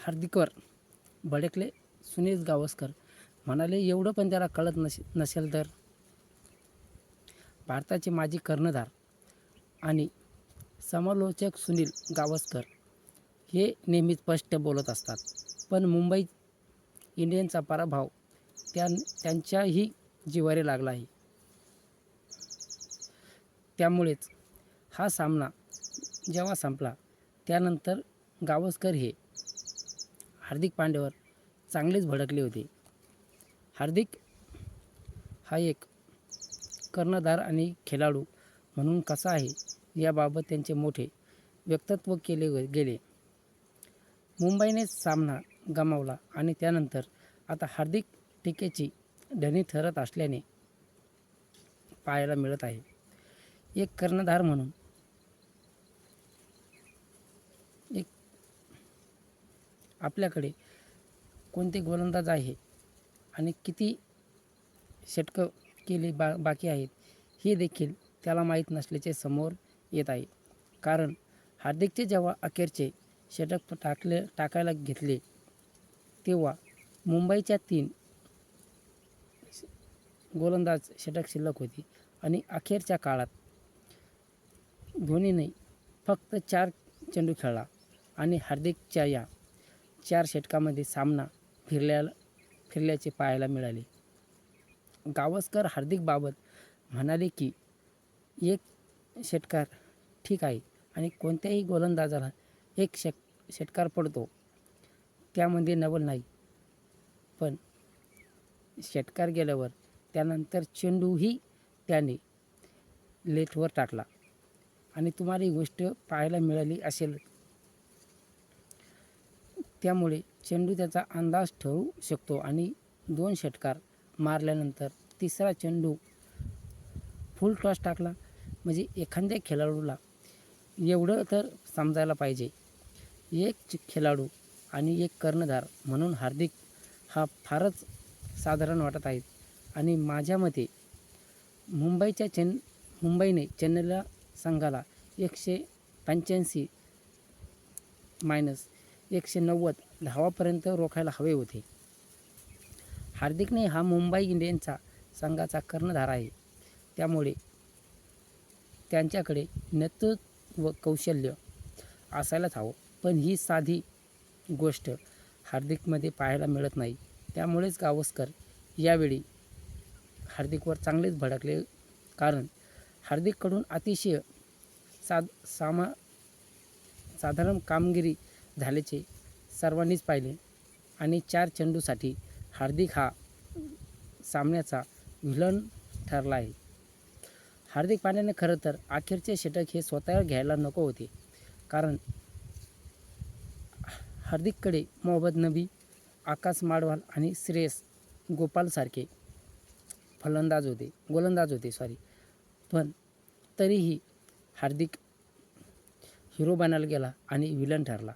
हार्दिकवर भडकले सुनील गावस्कर. म्हणाले एवढं पण त्याला कळत नसे नसेल तर? भारताचे माजी कर्णधार आणि समालोचक सुनील गावस्कर हे नेहमी स्पष्ट बोलत असतात. पण मुंबई इंडियन्सचा पराभव त्या त्यांच्याही जिवारी लागला आहे. त्यामुळेच हा सामना जेव्हा संपला त्यानंतर गावस्कर हे हार्दिक पांड्यावर चांगलेच भडकले होते. हार्दिक हा एक कर्णधार आणि खेळाडू म्हणून कसा आहे याबाबत त्यांचे मोठे व्यक्तित्व केले गेले. मुंबईने सामना गमावला आणि त्यानंतर आता हार्दिक टीकेची धनी ठरत असल्याने पाहायला मिळत आहे. एक कर्णधार म्हणून आपल्याकडे कोणते गोलंदाज आहे आणि किती षटकं केले बा बाकी आहेत हे देखील त्याला माहीत नसल्याचे समोर येत आहे. कारण हार्दिकचे जेव्हा अखेरचे षटक टाकले टाकायला घेतले तेव्हा मुंबईच्या तीन गोलंदाज षटक शिल्लक होती. आणि अखेरच्या काळात धोनीने फक्त चार चेंडू खेळला आणि हार्दिकच्या या चार षटकामध्ये सामना फिरल्या फिरल्याचे पाहायला मिळाले. गावस्कर हार्दिकबाबत म्हणाले की एक षटकार ठीक आहे आणि कोणत्याही गोलंदाजाला एक षट षटकार पडतो. त्यामध्ये नवल नाही. पण षटकार गेल्यावर त्यानंतर चेंडूही त्याने लेटवर टाकला. आणि तुम्हाला ही गोष्ट पाहायला मिळाली असेल त्यामुळे चेंडू त्याचा अंदाज ठरू शकतो आणि दोन षटकार मारल्यानंतर तिसरा चेंडू फुल टॉस टाकला. म्हणजे एखाद्या खेळाडूला एवढं तर समजायला पाहिजे. एक खेळाडू आणि एक कर्णधार म्हणून हार्दिक हा फारच साधारण वाटत आहे आणि माझ्या मते मुंबईच्या चेन मुंबईने चेन्नईला संघाला एकशे पंच्याऐंशी मायनस एकशे नव्वद धावापर्यंत रोखायला हवे होते. हार्दिकने हा मुंबई इंडियन्सचा संघाचा कर्णधार आहे. त्यामुळे त्यांच्याकडे नेतृत्व कौशल्य असायलाच हवं. पण ही साधी गोष्ट हार्दिकमध्ये पाहायला मिळत नाही. त्यामुळेच गावस्कर यावेळी हार्दिकवर चांगलेच भडकले. कारण हार्दिककडून अतिशय साध सामा साधारण कामगिरी झाल्याचे सर्वांनीच पाहिले आणि चार चेंडूसाठी हार्दिक हा सामन्याचा विलन ठरला आहे. हार्दिक पांड्याने खरं तर अखेरचे षटक हे स्वतः घ्यायला नको होते. कारण हार्दिककडे मोहम्मद नबी आकाश माडवाल आणि श्रेयस गोपालसारखे फलंदाज होते गोलंदाज होते सॉरी पण तरीही हार्दिक हिरो बनायला गेला आणि विलन ठरला.